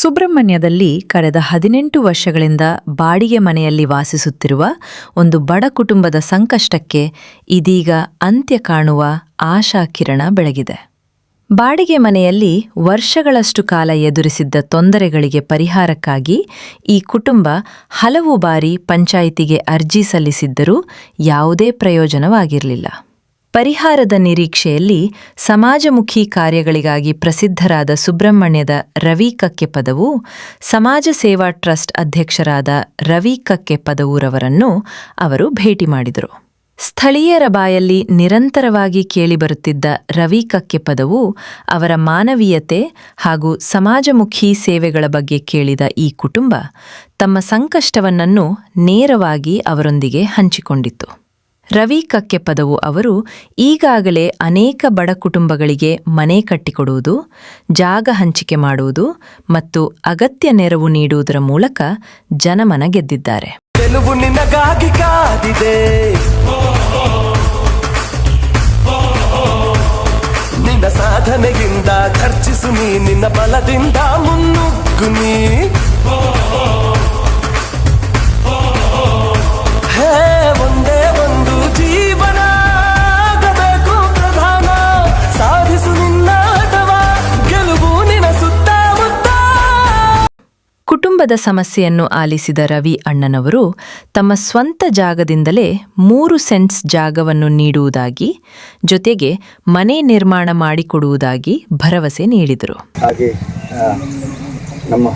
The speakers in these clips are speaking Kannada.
ಸುಬ್ರಹ್ಮಣ್ಯದಲ್ಲಿ ಕಳೆದ ಹದಿನೆಂಟು ವರ್ಷಗಳಿಂದ ಬಾಡಿಗೆ ಮನೆಯಲ್ಲಿ ವಾಸಿಸುತ್ತಿರುವ ಒಂದು ಬಡ ಕುಟುಂಬದ ಸಂಕಷ್ಟಕ್ಕೆ ಇದೀಗ ಅಂತ್ಯ ಕಾಣುವ ಆಶಾ ಕಿರಣ ಬೆಳಗಿದೆ. ಬಾಡಿಗೆ ಮನೆಯಲ್ಲಿ ವರ್ಷಗಳಷ್ಟು ಕಾಲ ಎದುರಿಸಿದ್ದ ತೊಂದರೆಗಳಿಗೆ ಪರಿಹಾರಕ್ಕಾಗಿ ಈ ಕುಟುಂಬ ಹಲವು ಬಾರಿ ಪಂಚಾಯಿತಿಗೆ ಅರ್ಜಿ ಸಲ್ಲಿಸಿದ್ದರೂ ಯಾವುದೇ ಪ್ರಯೋಜನವಾಗಿರಲಿಲ್ಲ. ಪರಿಹಾರದ ನಿರೀಕ್ಷೆಯಲ್ಲಿ ಸಮಾಜಮುಖಿ ಕಾರ್ಯಗಳಿಗಾಗಿ ಪ್ರಸಿದ್ಧರಾದ ಸುಬ್ರಹ್ಮಣ್ಯದ ರವಿ ಕಕ್ಕೆಪದವು ಸಮಾಜ ಸೇವಾ ಟ್ರಸ್ಟ್ ಅಧ್ಯಕ್ಷರಾದ ರವಿ ಕಕ್ಕೆಪದವೂರವರನ್ನು ಅವರು ಭೇಟಿ ಮಾಡಿದರು. ಸ್ಥಳೀಯರ ಬಾಯಲ್ಲಿ ನಿರಂತರವಾಗಿ ಕೇಳಿಬರುತ್ತಿದ್ದ ರವಿ ಕಕ್ಕೆಪದವು ಅವರ ಮಾನವೀಯತೆ ಹಾಗೂ ಸಮಾಜಮುಖಿ ಸೇವೆಗಳ ಬಗ್ಗೆ ಕೇಳಿದ ಈ ಕುಟುಂಬ ತಮ್ಮ ಸಂಕಷ್ಟವನ್ನನ್ನು ನೇರವಾಗಿ ಅವರೊಂದಿಗೆ ಹಂಚಿಕೊಂಡಿತ್ತು. ರವಿ ಕಕ್ಕೆಪದವು ಅವರು ಈಗಾಗಲೇ ಅನೇಕ ಬಡ ಕುಟುಂಬಗಳಿಗೆ ಮನೆ ಕಟ್ಟಿಕೊಡುವುದು, ಜಾಗ ಹಂಚಿಕೆ ಮಾಡುವುದು ಮತ್ತು ಅಗತ್ಯ ನೆರವು ನೀಡುವುದರ ಮೂಲಕ ಜನಮನ ಗೆದ್ದಿದ್ದಾರೆ. ನಿನ್ನ ಸಾಧನೆಯಿಂದ ಖರ್ಚಿಸು ನೀ, ನಿನ್ನ ಬಲದಿಂದ ಮುನ್ನುಗ್ಗು ನೀ. ಕುಟುಂಬದ ಸಮಸ್ಯೆಯನ್ನು ಆಲಿಸಿದ ರವಿ ಅಣ್ಣನವರು ತಮ್ಮ ಸ್ವಂತ ಜಾಗದಿಂದಲೇ ಮೂರು ಸೆಂಟ್ಸ್ ಜಾಗವನ್ನು ನೀಡುವುದಾಗಿ, ಜೊತೆಗೆ ಮನೆ ನಿರ್ಮಾಣ ಮಾಡಿಕೊಡುವುದಾಗಿ ಭರವಸೆ ನೀಡಿದರು. ಹಾಗೆ ನಮ್ಮ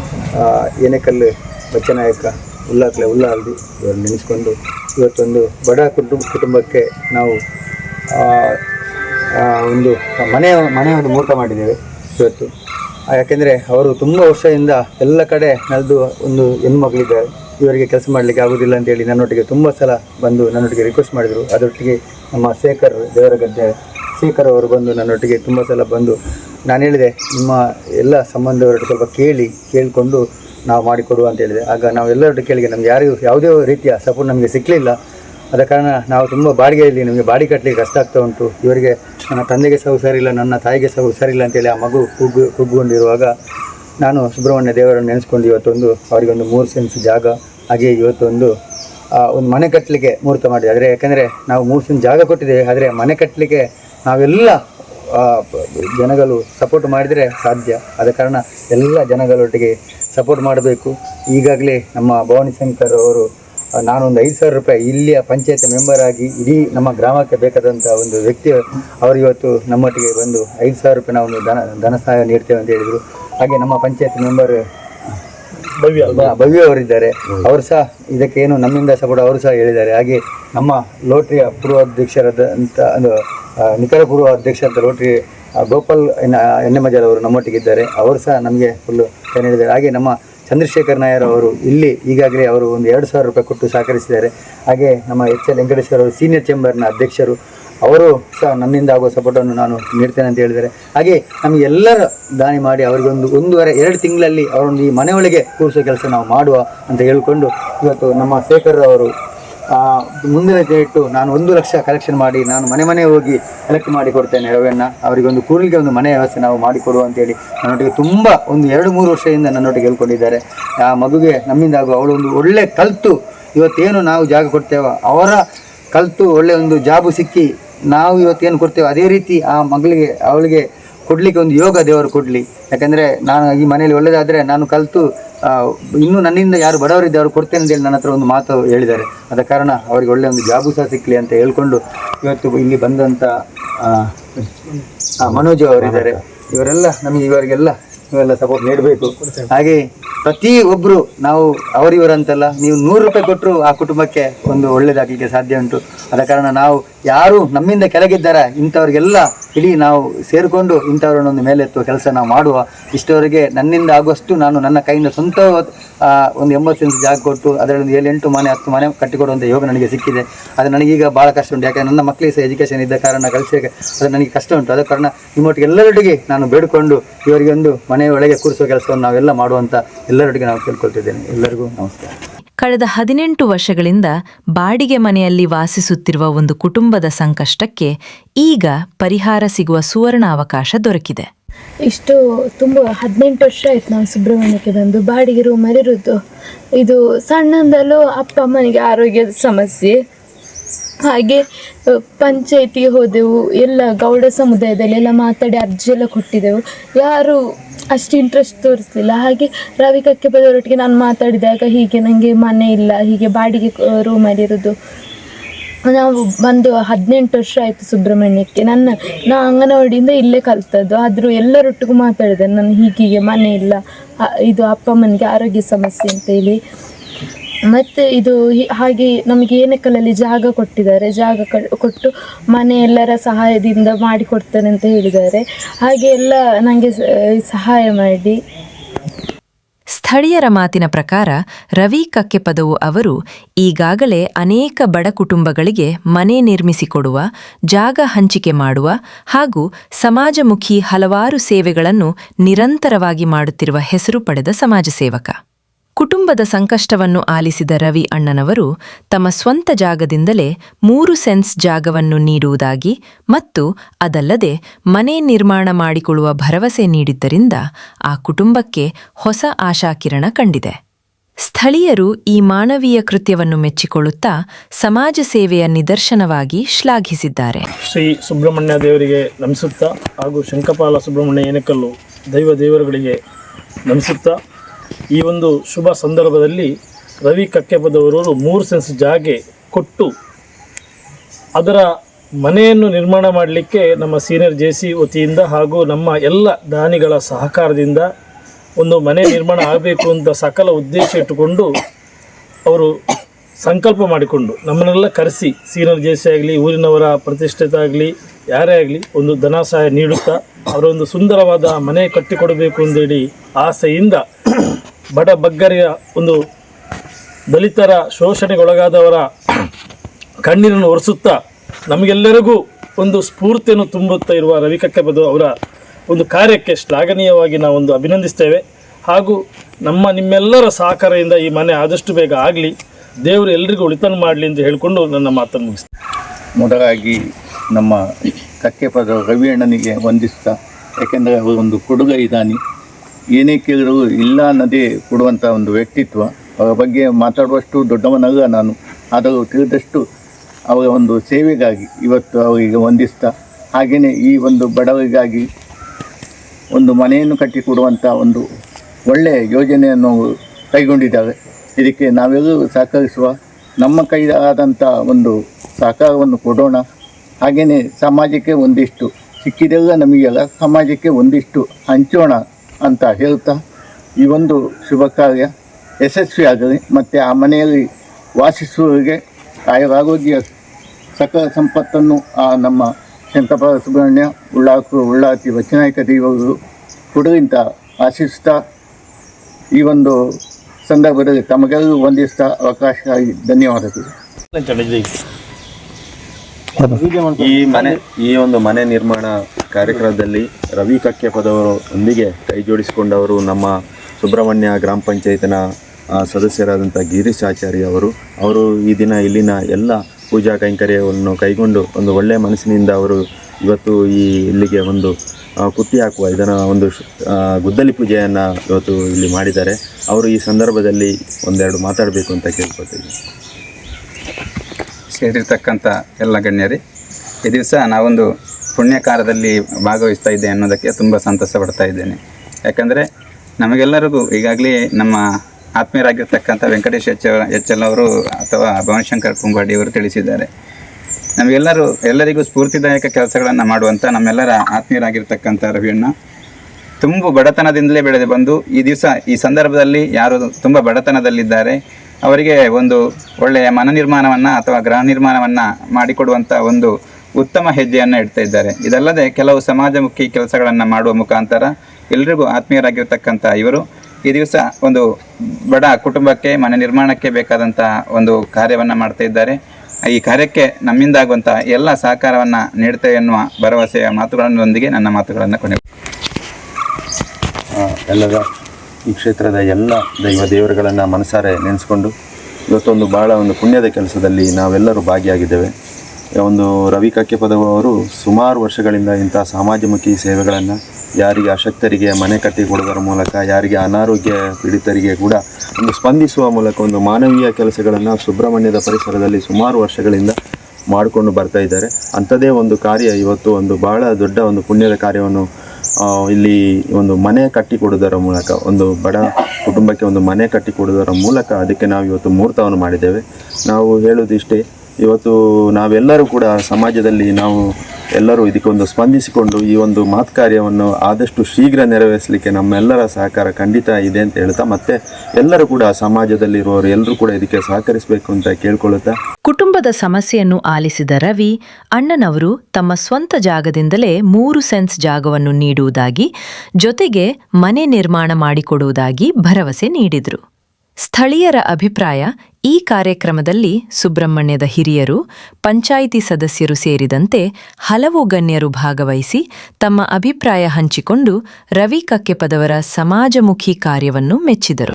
ಏನೆಕಲ್ಲು ಬಚ್ಚನಾಯಕ ಉಲ್ಲಾಕ್ಲೆ ಉಲ್ಲಾಲ್ದಿ ಇವರು ನೆನೆಸ್ಕೊಂಡು ಇವತ್ತೊಂದು ಬಡ ಕುಟುಂಬ, ಕುಟುಂಬಕ್ಕೆ ನಾವು ಒಂದು ಮನೆಯ ಮನೆಯ ಒಂದು ಮೂರ್ತ ಮಾಡಿದ್ದೇವೆ ಇವತ್ತು. ಯಾಕೆಂದರೆ ಅವರು ತುಂಬ ವರ್ಷದಿಂದ ಎಲ್ಲ ಕಡೆ ನಡೆದು ಒಂದು ಹೆಣ್ಮಕ್ಳಿದ್ದಾರೆ ಇವರಿಗೆ ಕೆಲಸ ಮಾಡಲಿಕ್ಕೆ ಆಗೋದಿಲ್ಲ ಅಂತೇಳಿ ನನ್ನೊಟ್ಟಿಗೆ ತುಂಬ ಸಲ ಬಂದು ನನ್ನೊಟ್ಟಿಗೆ ರಿಕ್ವೆಸ್ಟ್ ಮಾಡಿದರು. ಅದರೊಟ್ಟಿಗೆ ನಮ್ಮ ಶೇಖರ್ ದೇವರಗದ್ದೆ, ಶೇಖರ್ ಅವರು ಬಂದು ನನ್ನೊಟ್ಟಿಗೆ ತುಂಬ ಸಲ ಬಂದು ನಾನು ಹೇಳಿದೆ, ನಿಮ್ಮ ಎಲ್ಲ ಸಂಬಂಧವರೊಟ್ಟು ಸ್ವಲ್ಪ ಕೇಳಿ, ಕೇಳಿಕೊಂಡು ನಾವು ಮಾಡಿಕೊಡುವ ಅಂತ ಹೇಳಿದೆ. ಆಗ ನಾವು ಎಲ್ಲರೊಟ್ಟಿಗೆ ಕೇಳಿಗೆ ನಮ್ಗೆ ಯಾರಿಗೂ ಯಾವುದೇ ರೀತಿಯ ಸಪೋರ್ಟ್ ನಮಗೆ ಸಿಕ್ಕಲಿಲ್ಲ ಆದ ಕಾರಣ ನಾವು ತುಂಬ ಬಾಡಿಗೆಯಲ್ಲಿ ನಮಗೆ ಬಾಡಿ ಕಟ್ಟಲಿಕ್ಕೆ ಕಷ್ಟ ಆಗ್ತಾ ಉಂಟು. ಇವರಿಗೆ ನನ್ನ ತಂದೆಗೆ ಸಹ ಹುಷಾರಿಲ್ಲ, ನನ್ನ ತಾಯಿಗೆ ಸಹ ಹುಷಾರಿಲ್ಲ ಅಂತೇಳಿ ಆ ಮಗು ಕುಗ್ಗು ಕುಗ್ಗೊಂಡಿರುವಾಗ ನಾನು ಸುಬ್ರಹ್ಮಣ್ಯ ದೇವರನ್ನು ನೆನೆಸ್ಕೊಂಡು ಇವತ್ತೊಂದು ಅವರಿಗೊಂದು ಮೂರು ಸೆನ್ಸ್ ಜಾಗ, ಹಾಗೆ ಇವತ್ತೊಂದು ಒಂದು ಮನೆ ಕಟ್ಟಲಿಕ್ಕೆ ಮುಹೂರ್ತ ಮಾಡಿದೆ. ಆದರೆ ಯಾಕೆಂದರೆ ನಾವು ಮೂರು ಸೆನ್ಸ್ ಜಾಗ ಕೊಟ್ಟಿದ್ದೇವೆ, ಆದರೆ ಮನೆ ಕಟ್ಟಲಿಕ್ಕೆ ನಾವೆಲ್ಲ ಜನಗಳು ಸಪೋರ್ಟ್ ಮಾಡಿದರೆ ಸಾಧ್ಯ. ಆದ ಕಾರಣ ಎಲ್ಲ ಜನಗಳೊಟ್ಟಿಗೆ ಸಪೋರ್ಟ್ ಮಾಡಬೇಕು. ಈಗಾಗಲೇ ನಮ್ಮ ಭವಾನಿ ಶಂಕರ್ ಅವರು ನಾನೊಂದು ಐದು ಸಾವಿರ ರೂಪಾಯಿ ಇಲ್ಲಿಯ ಪಂಚಾಯತ್ ಮೆಂಬರ್ ಆಗಿ ಇಡೀ ನಮ್ಮ ಗ್ರಾಮಕ್ಕೆ ಬೇಕಾದಂಥ ಒಂದು ವ್ಯಕ್ತಿ ಅವರು ಇವತ್ತು ನಮ್ಮೊಟ್ಟಿಗೆ ಬಂದು ಐದು ಸಾವಿರ ರೂಪಾಯಿ ನಾವು ಧನ ಧನ ಸಹಾಯ ನೀಡ್ತೇವೆ ಅಂತ ಹೇಳಿದರು. ಹಾಗೆ ನಮ್ಮ ಪಂಚಾಯತ್ ಮೆಂಬರ್ ಭವ್ಯ ಭವ್ಯ ಅವರಿದ್ದಾರೆ. ಅವರು ಸಹ ಇದಕ್ಕೆ ಏನು ನಮ್ಮಿಂದ ಸಪೋರ್ಟ್ ಕೂಡ ಅವರು ಸಹ ಹೇಳಿದ್ದಾರೆ. ಹಾಗೆ ನಮ್ಮ ಲೋಟ್ರಿಯ ಪೂರ್ವ ಅಧ್ಯಕ್ಷರಾದ ಅಂತ ಒಂದು ನಿಖರ ಪೂರ್ವ ಅಧ್ಯಕ್ಷ ಅಂತ ರೋಟರಿ ಆ, ಗೋಪಾಲ್ ಎನ್ನ ಎಣ್ಣೆಮಜಾರ್ ಅವರು ನಮ್ಮೊಟ್ಟಿಗಿದ್ದಾರೆ ಅವರು ಸಹ ನಮಗೆ ಫುಲ್ಲು ಏನು ಹೇಳಿದ್ದಾರೆ ಹಾಗೆ ನಮ್ಮ ಚಂದ್ರಶೇಖರ್ ನಾಯರ್ ಅವರು ಇಲ್ಲಿ ಈಗಾಗಲೇ ಅವರು ಒಂದು ಎರಡು ಸಾವಿರ ರೂಪಾಯಿ ಕೊಟ್ಟು ಸಹಕರಿಸಿದ್ದಾರೆ. ಹಾಗೆ ನಮ್ಮ ಎಚ್ ಎಲ್ ವೆಂಕಟೇಶ್ವರ ಅವರು ಸೀನಿಯರ್ ಚೇಂಬರ್ನ ಅಧ್ಯಕ್ಷರು, ಅವರು ಸಹ ನನ್ನಿಂದ ಆಗುವ ಸಪೋರ್ಟನ್ನು ನಾನು ನೀಡ್ತೇನೆ ಅಂತ ಹೇಳಿದ್ದಾರೆ. ಹಾಗೆ ನಮಗೆಲ್ಲರ ದಾನಿ ಮಾಡಿ ಅವರಿಗೊಂದು ಒಂದೂವರೆ, ಎರಡು ತಿಂಗಳಲ್ಲಿ ಅವರೊಂದು ಈ ಮನೆಯೊಳಗೆ ಕೂರಿಸೋ ಕೆಲಸ ನಾವು ಮಾಡುವ ಅಂತ ಹೇಳಿಕೊಂಡು ಇವತ್ತು ನಮ್ಮ ಶೇಖರ್ ಅವರು ಮುಂದಿನ ಡೇಟು ನಾನು ಒಂದು ಲಕ್ಷ ಕಲೆಕ್ಷನ್ ಮಾಡಿ ನಾನು ಮನೆ ಮನೆ ಹೋಗಿ ಕಲೆಕ್ಟ್ ಮಾಡಿ ಕೊಡ್ತೇನೆ ರವೆಯನ್ನು. ಅವರಿಗೆ ಒಂದು ಕೂರ್ಲಿಗೆ ಒಂದು ಮನೆ ವ್ಯವಸ್ಥೆ ನಾವು ಮಾಡಿಕೊಡುವ ಅಂತೇಳಿ ನನ್ನೊಟ್ಟಿಗೆ ತುಂಬ ಒಂದು ಎರಡು ಮೂರು ವರ್ಷದಿಂದ ನನ್ನೊಟ್ಟಿಗೆ ಹೇಳ್ಕೊಂಡಿದ್ದಾರೆ. ಆ ಮಗುಗೆ ನಮ್ಮಿಂದ ಆಗುವ ಒಂದು ಒಳ್ಳೆ ಕಲ್ತು. ಇವತ್ತೇನು ನಾವು ಜಾಗ ಕೊಡ್ತೇವೋ ಅವರ ಕಲ್ತು ಒಳ್ಳೆ ಒಂದು ಜಾಬು ಸಿಕ್ಕಿ ನಾವು ಇವತ್ತೇನು ಕೊಡ್ತೇವೆ ಅದೇ ರೀತಿ ಆ ಮಗಳಿಗೆ, ಅವಳಿಗೆ ಕೊಡಲಿಕ್ಕೆ ಒಂದು ಯೋಗ ದೇವರು ಕೊಡಲಿ. ಯಾಕೆಂದರೆ ನಾನು ಈ ಮನೆಯಲ್ಲಿ ಒಳ್ಳೆಯದಾದರೆ ನಾನು ಕಲಿತು ಇನ್ನೂ ನನ್ನಿಂದ ಯಾರು ಬಡವರಿದ್ದೆ ಅವರು ಕೊಡ್ತೇನೆ ಅಂತೇಳಿ ನನ್ನ ಹತ್ರ ಒಂದು ಮಾತು ಹೇಳಿದ್ದಾರೆ. ಆದ ಕಾರಣ ಅವರಿಗೆ ಒಳ್ಳೆಯ ಒಂದು ಜಾಬು ಸಹ ಸಿಕ್ಕಲಿ ಅಂತ ಹೇಳ್ಕೊಂಡು ಇವತ್ತು ಇಲ್ಲಿ ಬಂದಂಥ ಮನೋಜ್ ಅವರಿದ್ದಾರೆ. ಇವರೆಲ್ಲ ನಮಗೆ ಇವರಿಗೆಲ್ಲ ಇವೆಲ್ಲ ಸಪೋರ್ಟ್ ನೀಡಬೇಕು. ಹಾಗೆ ಪ್ರತಿ ಒಬ್ಬರು ನಾವು ಅವರಿವರಂತಲ್ಲ, ನೀವು ನೂರು ರೂಪಾಯಿ ಕೊಟ್ಟರು ಆ ಕುಟುಂಬಕ್ಕೆ ಒಂದು ಒಳ್ಳೇದಾಗಲಿಕ್ಕೆ ಸಾಧ್ಯ ಉಂಟು. ಆದ ಕಾರಣ ನಾವು ಯಾರು ನಮ್ಮಿಂದ ಕೆಳಗಿದ್ದಾರೆ, ಇಂಥವ್ರಿಗೆಲ್ಲ ಇಡೀ ನಾವು ಸೇರಿಕೊಂಡು ಇಂಥವ್ರನ್ನೊಂದು ಮೇಲೆತ್ತುವ ಕೆಲಸ ನಾವು ಮಾಡುವ. ಇಷ್ಟವರೆಗೆ ನನ್ನಿಂದ ಆಗುವಷ್ಟು ನಾನು ನನ್ನ ಕೈಯಿಂದ ಸ್ವಂತ ಒಂದು ಎಂಬತ್ತು ಸೆನ್ಸ್ ಜಾಗ ಕೊಟ್ಟು ಅದರಲ್ಲಿ ಏಳೆಂಟು ಮನೆ, ಹತ್ತು ಮನೆ ಕಟ್ಟಿಕೊಡುವಂಥ ಯೋಗ ನನಗೆ ಸಿಕ್ಕಿದೆ. ಅದು ನನಗೀಗ ಭಾಳ ಕಷ್ಟ ಉಂಟು. ಯಾಕಂದರೆ ನನ್ನ ಮಕ್ಕಳಿಗೆ ಸಹ ಎಜುಕೇಷನ್ ಇದ್ದ ಕಾರಣ ಕಲಿಸೋಕೆ ಅದು ನನಗೆ ಕಷ್ಟ ಉಂಟು. ಅದ ಕಾರಣ ನಿಮ್ಮೊಟ್ಟಿಗೆ ಎಲ್ಲರೊಟ್ಟಿಗೆ ನಾನು ಬೇಡಿಕೊಂಡು ಇವರಿಗೆ ಒಂದು ಮನೆಯ ಒಳಗೆ ಕೂರಿಸುವ ಕೆಲಸವನ್ನು ನಾವೆಲ್ಲ ಮಾಡುವಂಥ ಎಲ್ಲರೊಟ್ಟಿಗೆ ನಾವು ಕೇಳ್ಕೊಳ್ತಿದ್ದೇನೆ. ಎಲ್ಲರಿಗೂ ನಮಸ್ಕಾರ. ಕಳೆದ ಹದಿನೆಂಟು ವರ್ಷಗಳಿಂದ ಬಾಡಿಗೆ ಮನೆಯಲ್ಲಿ ವಾಸಿಸುತ್ತಿರುವ ಒಂದು ಕುಟುಂಬದ ಸಂಕಷ್ಟಕ್ಕೆ ಈಗ ಪರಿಹಾರ ಸಿಗುವ ಸುವರ್ಣ ಅವಕಾಶ ದೊರಕಿದೆ. ಇಷ್ಟು ತುಂಬ ಹದಿನೆಂಟು ವರ್ಷ ಆಯ್ತು ನಾವು ಸುಬ್ರಹ್ಮಣ್ಯಕ್ಕೆ ಬಂದು ಬಾಡಿಗೆ ರೂಮಲ್ಲಿ ಇರೋದು ಇದು ಸಣ್ಣಂದಲೂ ಅಪ್ಪ ಅಮ್ಮನಿಗೆ ಆರೋಗ್ಯದ ಸಮಸ್ಯೆ. ಹಾಗೆ ಪಂಚಾಯಿತಿಗೆ ಹೋದೆವು, ಎಲ್ಲ ಗೌಡ ಸಮುದಾಯದಲ್ಲಿ ಎಲ್ಲ ಮಾತಾಡಿ ಅರ್ಜಿ ಎಲ್ಲ ಕೊಟ್ಟಿದ್ದೆವು ಯಾರು ಅಷ್ಟು ಇಂಟ್ರೆಸ್ಟ್ ತೋರಿಸಲಿಲ್ಲ. ಹಾಗೆ ರವಿ ಕಕ್ಕೆಪದವರೊಟ್ಟಿಗೆ ನಾನು ಮಾತಾಡಿದಾಗ ಹೀಗೆ ನನಗೆ ಮನೆ ಇಲ್ಲ, ಹೀಗೆ ಬಾಡಿಗೆ ರೂಮಲ್ಲಿ ಇರೋದು. ನಾವು ಬಂದು ಹದಿನೆಂಟು ವರ್ಷ ಆಯಿತು ಸುಬ್ರಹ್ಮಣ್ಯಕ್ಕೆ. ನನ್ನ, ನಾ ಅಂಗನವಾಡಿಯಿಂದ ಇಲ್ಲೇ ಕಲ್ತದ್ದು. ಆದರೂ ಎಲ್ಲರೊಟ್ಟಿಗೂ ಮಾತಾಡಿದೆ. ನಾನು ಹೀಗೀಗೆ ಮನೆ ಇಲ್ಲ ಇದು ಅಪ್ಪ ಅಮ್ಮನಿಗೆ ಆರೋಗ್ಯ ಸಮಸ್ಯೆ ಅಂತ ಹೇಳಿ. ಮತ್ತು ಇದು ಹಾಗೆ ನಮಗೆ ಏನೆಕಲ್ಲಲ್ಲಿ ಜಾಗ ಕೊಟ್ಟಿದ್ದಾರೆ. ಜಾಗ ಕೊಟ್ಟು ಮನೆ ಎಲ್ಲರ ಸಹಾಯದಿಂದ ಮಾಡಿಕೊಡ್ತಾರೆ ಅಂತ ಹೇಳಿದ್ದಾರೆ. ಹಾಗೆ ಎಲ್ಲ ನನಗೆ ಸಹಾಯ ಮಾಡಿ. ಸ್ಥಳೀಯರ ಮಾತಿನ ಪ್ರಕಾರ ರವಿ ಕಕ್ಕೆಪದವು ಅವರು ಈಗಾಗಲೇ ಅನೇಕ ಬಡ ಕುಟುಂಬಗಳಿಗೆ ಮನೆ ನಿರ್ಮಿಸಿಕೊಡುವ, ಜಾಗ ಹಂಚಿಕೆ ಮಾಡುವ ಹಾಗೂ ಸಮಾಜಮುಖಿ ಹಲವಾರು ಸೇವೆಗಳನ್ನು ನಿರಂತರವಾಗಿ ಮಾಡುತ್ತಿರುವ ಹೆಸರು ಪಡೆದ ಸಮಾಜ ಸೇವಕ. ಕುಟುಂಬದ ಸಂಕಷ್ಟವನ್ನು ಆಲಿಸಿದ ರವಿ ಅಣ್ಣನವರು ತಮ್ಮ ಸ್ವಂತ ಜಾಗದಿಂದಲೇ ಮೂರು ಸೆನ್ಸ್ ಜಾಗವನ್ನು ನೀಡುವುದಾಗಿ ಮತ್ತು ಅದಲ್ಲದೆ ಮನೆ ನಿರ್ಮಾಣ ಮಾಡಿಕೊಳ್ಳುವ ಭರವಸೆ ನೀಡಿದ್ದರಿಂದ ಆ ಕುಟುಂಬಕ್ಕೆ ಹೊಸ ಆಶಾಕಿರಣ ಕಂಡಿದೆ. ಸ್ಥಳೀಯರು ಈ ಮಾನವೀಯ ಕೃತ್ಯವನ್ನು ಮೆಚ್ಚಿಕೊಳ್ಳುತ್ತಾ ಸಮಾಜ ಸೇವೆಯ ನಿದರ್ಶನವಾಗಿ ಶ್ಲಾಘಿಸಿದ್ದಾರೆ. ಶ್ರೀ ಸುಬ್ರಹ್ಮಣ್ಯ ದೇವರಿಗೆ ನಮಿಸುತ್ತಾ ಹಾಗೂ ಶಂಕಪಾಲ ಸುಬ್ರಹ್ಮಣ್ಯ ಏನಕಲ್ಲು ದೈವ ದೇವರುಗಳಿಗೆ ನಮಿಸುತ್ತಾ ಈ ಒಂದು ಶುಭ ಸಂದರ್ಭದಲ್ಲಿ ರವಿ ಕಕ್ಕೆಬದವರವರು ಮೂರು ಸೆನ್ಸ್ ಜಾಗೆ ಕೊಟ್ಟು ಅದರ ಮನೆಯನ್ನು ನಿರ್ಮಾಣ ಮಾಡಲಿಕ್ಕೆ ನಮ್ಮ ಸೀನಿಯರ್ ಜೆ ಸಿ ವತಿಯಿಂದ ಹಾಗೂ ನಮ್ಮ ಎಲ್ಲ ದಾನಿಗಳ ಸಹಕಾರದಿಂದ ಒಂದು ಮನೆ ನಿರ್ಮಾಣ ಆಗಬೇಕು ಅಂತ ಸಕಲ ಉದ್ದೇಶ ಇಟ್ಟುಕೊಂಡು ಅವರು ಸಂಕಲ್ಪ ಮಾಡಿಕೊಂಡು ನಮ್ಮನ್ನೆಲ್ಲ ಕರೆಸಿ, ಸೀನಿಯರ್ ಜೆ ಸಿ ಆಗಲಿ, ಊರಿನವರ ಪ್ರತಿಷ್ಠಿತ ಆಗಲಿ, ಯಾರೇ ಆಗಲಿ ಒಂದು ಧನ ಸಹಾಯ ನೀಡುತ್ತಾ ಅವರೊಂದು ಸುಂದರವಾದ ಮನೆ ಕಟ್ಟಿಕೊಡಬೇಕು ಅಂತೇಳಿ ಆಸೆಯಿಂದ ಬಡ ಬಗ್ಗರಿಯ ಒಂದು ದಲಿತರ ಶೋಷಣೆಗೊಳಗಾದವರ ಕಣ್ಣೀರನ್ನು ಒರೆಸುತ್ತಾ ನಮಗೆಲ್ಲರಿಗೂ ಒಂದು ಸ್ಫೂರ್ತಿಯನ್ನು ತುಂಬುತ್ತಾ ಇರುವ ರವಿ ಕಕ್ಕಬದು ಅವರ ಒಂದು ಕಾರ್ಯಕ್ಕೆ ಶ್ಲಾಘನೀಯವಾಗಿ ನಾವೊಂದು ಅಭಿನಂದಿಸ್ತೇವೆ. ಹಾಗೂ ನಮ್ಮ ನಿಮ್ಮೆಲ್ಲರ ಸಹಕಾರದಿಂದ ಈ ಮನೆ ಆದಷ್ಟು ಬೇಗ ಆಗಲಿ. ದೇವರು ಎಲ್ರಿಗೂ ಉಳಿತನ ಮಾಡಲಿ ಅಂತ ಹೇಳಿಕೊಂಡು ನನ್ನ ಮಾತನ್ನು ಮುಗಿಸ್ತೇನೆ. ಮೊದಲಾಗಿ ನಮ್ಮ ಕಕ್ಕೆಪದ ರವಿ ಅಣ್ಣನಿಗೆ ವಂದಿಸ್ತಾ, ಯಾಕೆಂದರೆ ಅವರು ಒಂದು ಕೊಡುಗ ಇದಾನಿ ಏನೇ ಕೇಳಿದರೂ ಇಲ್ಲ ಅನ್ನೋದೇ ಕೊಡುವಂಥ ಒಂದು ವ್ಯಕ್ತಿತ್ವ. ಅವರ ಬಗ್ಗೆ ಮಾತಾಡುವಷ್ಟು ದೊಡ್ಡವನಲ್ಲ ನಾನು. ಆದರೂ ತಿಳಿದಷ್ಟು ಅವರ ಒಂದು ಸೇವೆಗಾಗಿ ಇವತ್ತು ಅವರಿಗೆ ವಂದಿಸ್ತಾ, ಹಾಗೆಯೇ ಈ ಒಂದು ಬಡವರಿಗಾಗಿ ಒಂದು ಮನೆಯನ್ನು ಕಟ್ಟಿಕೊಡುವಂಥ ಒಂದು ಒಳ್ಳೆಯ ಯೋಜನೆಯನ್ನು ಕೈಗೊಂಡಿದ್ದಾರೆ. ಇದಕ್ಕೆ ನಾವೆಲ್ಲರೂ ಸಹಕರಿಸುವ ನಮ್ಮ ಕೈಲಾದಂಥ ಒಂದು ಸಹಕಾರವನ್ನು ಕೊಡೋಣ. ಹಾಗೆಯೇ ಸಮಾಜಕ್ಕೆ ಒಂದಿಷ್ಟು, ಸಿಕ್ಕಿದೆಲ್ಲ ನಮಗೆಲ್ಲ ಸಮಾಜಕ್ಕೆ ಒಂದಿಷ್ಟು ಹಂಚೋಣ. ಅಂತ ಹೇಳ್ತಾ ಈ ಒಂದು ಶುಭ ಕಾರ್ಯ ಯಶಸ್ವಿಯಾಗಲಿ ಮತ್ತು ಆ ಮನೆಯಲ್ಲಿ ವಾಸಿಸುವವರಿಗೆ ಆಯುರಾರೋಗ್ಯ ಸಕಲ ಸಂಪತ್ತನ್ನು ಆ ನಮ್ಮ ಶಂಕಪಾಲ ಸುಬ್ರಹ್ಮಣ್ಯ ಉಳ್ಳಾಕು ಉಳ್ಳಾತಿ ವಚನಾಯಕ ದೇವರು ಕೊಡುವಂತ ಆಶಿಸ್ತಾ ಈ ಒಂದು ಸಂದರ್ಭದಲ್ಲಿ ತಮಗೆಲ್ಲರೂ ವಂದಿಸ್ತಾ ಅವಕಾಶ ಧನ್ಯವಾದಗಳು. ಈ ಮನೆ ಈ ಒಂದು ಮನೆ ನಿರ್ಮಾಣ ಕಾರ್ಯಕ್ರಮದಲ್ಲಿ ರವಿ ಕಕ್ಕೆಪದವರು ಒಂದಿಗೆ ಕೈ ಜೋಡಿಸಿಕೊಂಡವರು ನಮ್ಮ ಸುಬ್ರಹ್ಮಣ್ಯ ಗ್ರಾಮ ಪಂಚಾಯತಿನ ಸದಸ್ಯರಾದಂಥ ಗಿರೀಶ್ ಆಚಾರ್ಯ ಅವರು. ಅವರು ಈ ದಿನ ಇಲ್ಲಿನ ಎಲ್ಲ ಪೂಜಾ ಕೈಂಕರ್ಯವನ್ನು ಕೈಗೊಂಡು ಒಂದು ಒಳ್ಳೆಯ ಮನಸ್ಸಿನಿಂದ ಅವರು ಇವತ್ತು ಈ ಇಲ್ಲಿಗೆ ಒಂದು ಕುತ್ತಿ ಹಾಕುವ, ಇದನ್ನು ಒಂದು ಗುದ್ದಲಿ ಪೂಜೆಯನ್ನು ಇವತ್ತು ಇಲ್ಲಿ ಮಾಡಿದ್ದಾರೆ. ಅವರು ಈ ಸಂದರ್ಭದಲ್ಲಿ ಒಂದೆರಡು ಮಾತಾಡಬೇಕು ಅಂತ ಕೇಳ್ಕೊತೀವಿ ಸೇರಿರ್ತಕ್ಕಂಥ ಎಲ್ಲ ಗಣ್ಯರೇ, ಈ ದಿವಸ ನಾವೊಂದು ಪುಣ್ಯ ಕಾರ್ಯದಲ್ಲಿ ಭಾಗವಹಿಸ್ತಾ ಇದ್ದೆ ಅನ್ನೋದಕ್ಕೆ ತುಂಬ ಸಂತಸ ಪಡ್ತಾ ಇದ್ದೇನೆ. ಯಾಕಂದರೆ ನಮಗೆಲ್ಲರಿಗೂ ಈಗಾಗಲೇ ನಮ್ಮ ಆತ್ಮೀಯರಾಗಿರ್ತಕ್ಕಂಥ ವೆಂಕಟೇಶ್ ಎಚ್ ಎಚ್ ಎಲ್ ಅವರು ಅಥವಾ ಭವನಶಂಕರ್ ಕುಂಬಾಡಿ ಅವರು ತಿಳಿಸಿದ್ದಾರೆ. ನಮಗೆಲ್ಲರೂ, ಎಲ್ಲರಿಗೂ ಸ್ಫೂರ್ತಿದಾಯಕ ಕೆಲಸಗಳನ್ನು ಮಾಡುವಂಥ ನಮ್ಮೆಲ್ಲರ ಆತ್ಮೀಯರಾಗಿರ್ತಕ್ಕಂಥ ರವಿಯಣ್ಣ. ತುಂಬ ಬಡತನದಿಂದಲೇ ಬೆಳೆದು ಬಂದು ಈ ದಿವಸ, ಈ ಸಂದರ್ಭದಲ್ಲಿ ಯಾರು ತುಂಬ ಬಡತನದಲ್ಲಿದ್ದಾರೆ, ಅವರಿಗೆ ಒಂದು ಒಳ್ಳೆಯ ಮನ ನಿರ್ಮಾಣವನ್ನು ಅಥವಾ ಗೃಹ ನಿರ್ಮಾಣವನ್ನು ಮಾಡಿಕೊಡುವಂಥ ಒಂದು ಉತ್ತಮ ಹೆಜ್ಜೆಯನ್ನು ಇಡ್ತಾ ಇದ್ದಾರೆ. ಇದಲ್ಲದೆ ಕೆಲವು ಸಮಾಜಮುಖಿ ಕೆಲಸಗಳನ್ನು ಮಾಡುವ ಮುಖಾಂತರ ಎಲ್ರಿಗೂ ಆತ್ಮೀಯರಾಗಿರ್ತಕ್ಕಂಥ ಇವರು ಈ ದಿವಸ ಒಂದು ಬಡ ಕುಟುಂಬಕ್ಕೆ, ಮನೆ ನಿರ್ಮಾಣಕ್ಕೆ ಬೇಕಾದಂಥ ಒಂದು ಕಾರ್ಯವನ್ನು ಮಾಡ್ತಾ ಇದ್ದಾರೆ. ಈ ಕಾರ್ಯಕ್ಕೆ ನಮ್ಮಿಂದಾಗುವಂಥ ಎಲ್ಲ ಸಹಕಾರವನ್ನು ನೀಡುತ್ತೇವೆ ಎನ್ನುವ ಭರವಸೆಯ ಮಾತುಗಳನ್ನೊಂದಿಗೆ ನನ್ನ ಮಾತುಗಳನ್ನು ಕೊನೆ ಎಲ್ಲರ ಈ ಕ್ಷೇತ್ರದ ಎಲ್ಲ ದೈವ ದೇವರುಗಳನ್ನು ಮನಸಾರೆ ನೆನೆಸ್ಕೊಂಡು ಇವತ್ತೊಂದು ಭಾಳ ಒಂದು ಪುಣ್ಯದ ಕೆಲಸದಲ್ಲಿ ನಾವೆಲ್ಲರೂ ಭಾಗಿಯಾಗಿದ್ದೇವೆ. ಒಂದು ರವಿ ಕಕ್ಕೆಪದವು ಅವರು ಸುಮಾರು ವರ್ಷಗಳಿಂದ ಇಂಥ ಸಮಾಜಮುಖಿ ಸೇವೆಗಳನ್ನು ಯಾರಿಗೆ ಅಶಕ್ತರಿಗೆ ಮನೆ ಕಟ್ಟಿ ಕೊಡೋದರ ಮೂಲಕ, ಯಾರಿಗೆ ಅನಾರೋಗ್ಯ ಪೀಡಿತರಿಗೆ ಕೂಡ ಒಂದು ಸ್ಪಂದಿಸುವ ಮೂಲಕ ಒಂದು ಮಾನವೀಯ ಕೆಲಸಗಳನ್ನು ಸುಬ್ರಹ್ಮಣ್ಯದ ಪರಿಸರದಲ್ಲಿ ಸುಮಾರು ವರ್ಷಗಳಿಂದ ಮಾಡಿಕೊಂಡು ಬರ್ತಾ ಇದ್ದಾರೆ. ಅಂಥದ್ದೇ ಒಂದು ಕಾರ್ಯ ಇವತ್ತು ಒಂದು ಬಹಳ ದೊಡ್ಡ ಒಂದು ಪುಣ್ಯದ ಕಾರ್ಯವನ್ನು ಇಲ್ಲಿ ಒಂದು ಮನೆ ಕಟ್ಟಿಕೊಡುವುದರ ಮೂಲಕ, ಒಂದು ಬಡ ಕುಟುಂಬಕ್ಕೆ ಒಂದು ಮನೆ ಕಟ್ಟಿಕೊಡುವುದರ ಮೂಲಕ ಅದಕ್ಕೆ ನಾವು ಇವತ್ತು ಮುಹೂರ್ತವನ್ನು ಮಾಡಿದ್ದೇವೆ. ನಾವು ಹೇಳೋದಿಷ್ಟೇ ಇವತ್ತು ನಾವೆಲ್ಲರೂ ಕೂಡ ಸಮಾಜದಲ್ಲಿ ನಾವು ಎಲ್ಲರೂ ಇದಕ್ಕೊಂದು ಸ್ಪಂದಿಸಿಕೊಂಡು ಈ ಒಂದು ಮಾತ್ ಕಾರ್ಯವನ್ನು ಆದಷ್ಟು ಶೀಘ್ರ ನೆರವೇರಿಸಲಿಕ್ಕೆ ನಮ್ಮೆಲ್ಲರ ಸಹಕಾರ ಖಂಡಿತ ಇದೆ ಅಂತ ಹೇಳ್ತಾ, ಮತ್ತೆ ಎಲ್ಲರೂ ಕೂಡ ಸಮಾಜದಲ್ಲಿರುವವರು ಎಲ್ಲರೂ ಕೂಡ ಇದಕ್ಕೆ ಸಹಕರಿಸಬೇಕು ಅಂತ ಕೇಳ್ಕೊಳ್ಳುತ್ತಾ. ಕುಟುಂಬದ ಸಮಸ್ಯೆಯನ್ನು ಆಲಿಸಿದ ರವಿ, ಅಣ್ಣನವರು ತಮ್ಮ ಸ್ವಂತ ಜಾಗದಿಂದಲೇ ಮೂರು ಸೆನ್ಸ್ ಜಾಗವನ್ನು ನೀಡುವುದಾಗಿ, ಜೊತೆಗೆ ಮನೆ ನಿರ್ಮಾಣ ಮಾಡಿಕೊಡುವುದಾಗಿ ಭರವಸೆ ನೀಡಿದರು. ಸ್ಥಳೀಯರ ಅಭಿಪ್ರಾಯ ಈ ಕಾರ್ಯಕ್ರಮದಲ್ಲಿ ಸುಬ್ರಹ್ಮಣ್ಯದ ಹಿರಿಯರು, ಪಂಚಾಯಿತಿ ಸದಸ್ಯರು ಸೇರಿದಂತೆ ಹಲವು ಗಣ್ಯರು ಭಾಗವಹಿಸಿ ತಮ್ಮ ಅಭಿಪ್ರಾಯ ಹಂಚಿಕೊಂಡು ರವಿ ಕಕ್ಕೆಪದವರ ಸಮಾಜಮುಖಿ ಕಾರ್ಯವನ್ನು ಮೆಚ್ಚಿದರು.